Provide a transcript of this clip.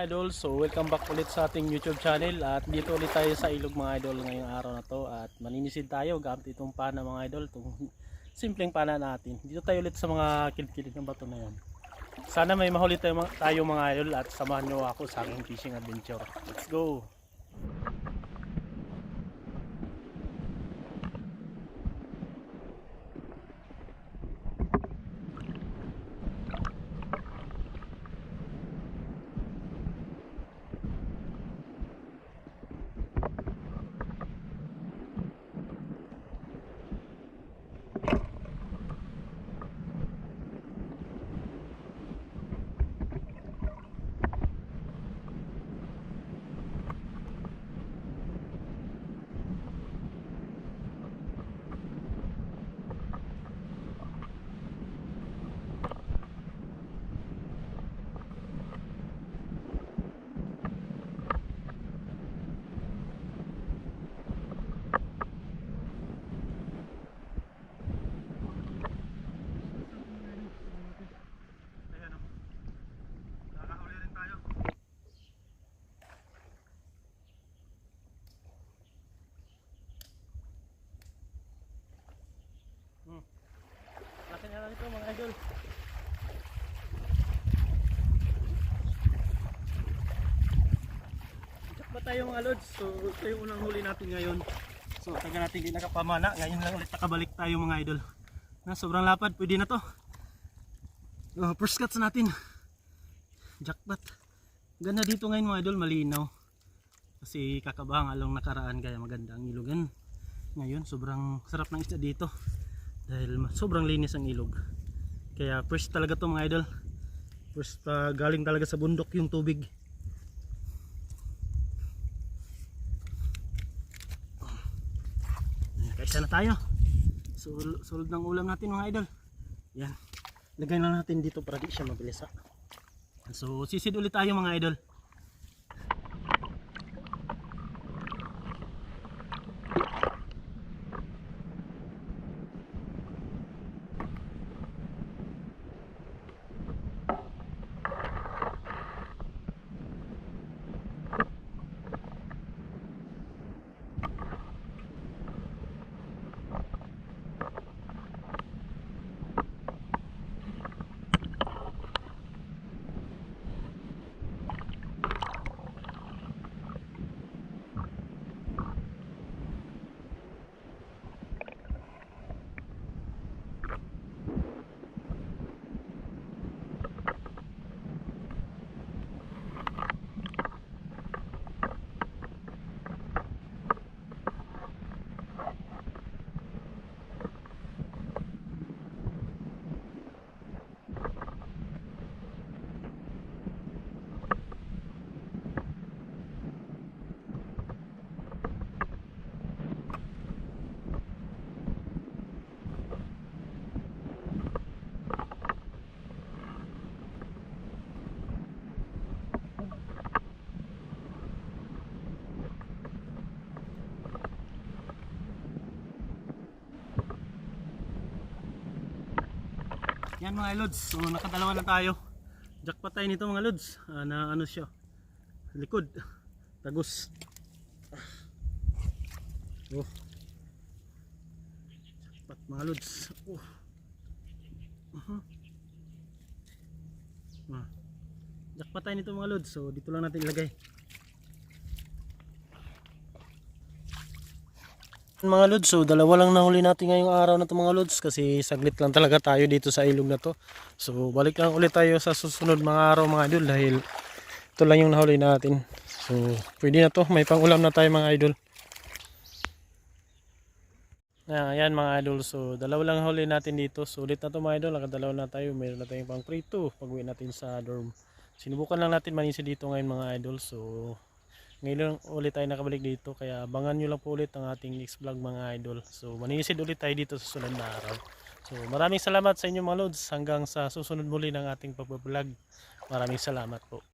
idol, so welcome back ulit sa ating YouTube channel at dito ulit tayo sa ilog mga idol ngayong araw na to at maninisid tayo gamit itong pana mga idol, itong simpleng pana natin. Dito tayo ulit sa mga kilid-kilid ng bato na yan. Sana may mahuli tayo, tayo mga idol at samahan nyo ako sa aking fishing adventure. Let's go! Tayo mga lods? So ito yung unang huli natin ngayon. So taga natin hindi nakapamana. Ngayon lang ulit nakabalik tayo mga idol. Na sobrang lapad, pwede na to. Oh, first cuts natin. Jackpot. Ganda dito ngayon mga idol, malinaw. Kasi kakabang along nakaraan kaya maganda ang ilogan. Ngayon sobrang sarap ng isda dito. Dahil sobrang linis ang ilog. Kaya fresh talaga to mga idol. First pa galing talaga sa bundok yung tubig. Kaisa na tayo. Sul sulod ng ulam natin mga idol. Yan. Lagay na natin dito para di siya mabilis ha. So sisid ulit tayo mga idol. Yan mga lods, so nakadalawa na tayo. Jackpot tayo nito mga lods. Ah, na ano siya? Likod. Tagos. Oh. Jackpot mga lods. Oh. Uh-huh. Ah. Jackpot tayo nito mga lods. So dito lang natin ilagay. Mga lods, so dalawa lang nahuli natin ngayong araw na to mga lods kasi saglit lang talaga tayo dito sa ilog na to. So balik lang ulit tayo sa susunod mga araw mga idol dahil ito lang yung nahuli natin. So pwede na to, may pangulam na tayo mga idol. Ah, yan mga idol, so dalawa lang huli natin dito. Sulit na to mga idol, nakadalawa na tayo. Meron na tayong pang prito pag uwi natin sa dorm. Sinubukan lang natin manisi dito ngayon mga idol. So ngayon ulit tayo nakabalik dito kaya abangan nyo lang po ulit ang ating next vlog mga idol. So maninisid ulit tayo dito sa sunod na araw. So maraming salamat sa inyo mga lods. Hanggang sa susunod muli ng ating pagbablog. Maraming salamat po